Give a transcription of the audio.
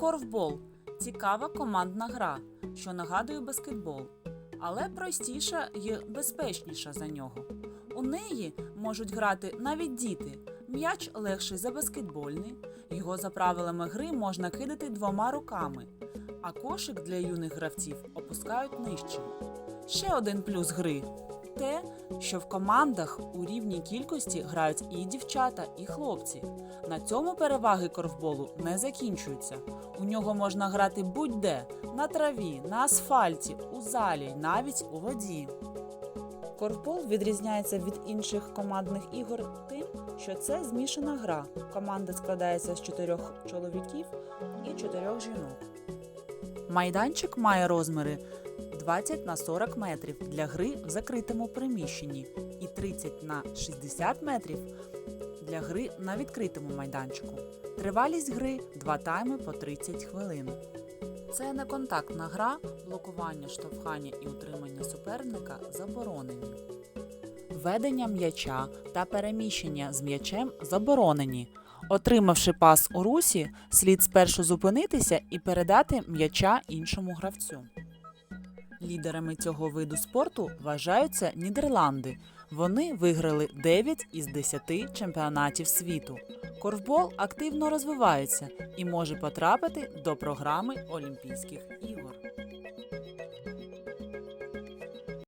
Корфбол цікава командна гра, що нагадує баскетбол, але простіша і безпечніша за нього. У неї можуть грати навіть діти. М'яч легший за баскетбольний. Його за правилами гри можна кидати двома руками, а кошик для юних гравців опускають нижче. Ще один плюс гри те, що в командах у рівній кількості грають і дівчата, і хлопці. На цьому переваги корфболу не закінчуються. У нього можна грати будь-де на траві, на асфальті, у залі, навіть у воді. Корфбол відрізняється від інших командних ігор тим, що це змішана гра. Команда складається з чотирьох чоловіків і чотирьох жінок. Майданчик має розміри 20 на 40 метрів для гри в закритому приміщенні і 30 на 60 метрів для гри на відкритому майданчику. Тривалість гри 2 тайми по 30 хвилин. Це не контактна гра, блокування, штовхання і утримання суперника заборонені. Введення м'яча та переміщення з м'ячем заборонені. Отримавши пас у русі, слід спершу зупинитися і передати м'яча іншому гравцю. Лідерами цього виду спорту вважаються Нідерланди. Вони виграли 9 із 10 чемпіонатів світу. Корфбол активно розвивається і може потрапити до програми Олімпійських ігор.